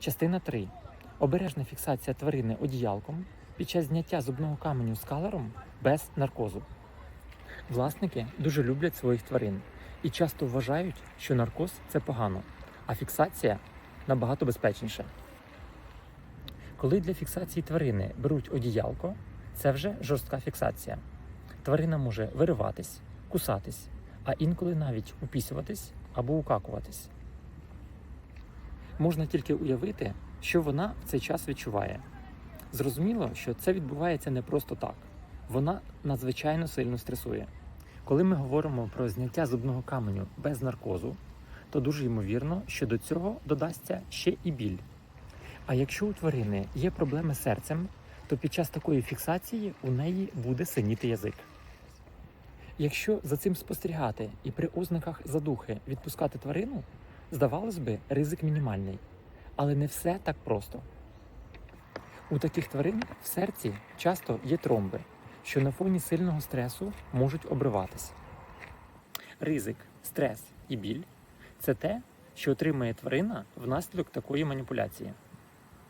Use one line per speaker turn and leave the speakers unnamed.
Частина 3. Обережна фіксація тварини одіялком під час зняття зубного каменю скалером без наркозу. Власники дуже люблять своїх тварин і часто вважають, що наркоз це погано, а фіксація набагато безпечніше. Коли для фіксації тварини беруть одіялко, це вже жорстка фіксація. Тварина може вириватись, кусатись, а інколи навіть упісюватись або укакуватись. Можна тільки уявити, що вона в цей час відчуває. Зрозуміло, що це відбувається не просто так. Вона надзвичайно сильно стресує. Коли ми говоримо про зняття зубного каменю без наркозу, то дуже ймовірно, що до цього додасться ще і біль. А якщо у тварини є проблеми з серцем, то під час такої фіксації у неї буде синіти язик. Якщо за цим спостерігати і при ознаках задухи відпускати тварину, здавалось би, ризик мінімальний. Але не все так просто. У таких тварин в серці часто є тромби, що на фоні сильного стресу можуть обриватися. Ризик, стрес і біль це те, що отримує тварина внаслідок такої маніпуляції.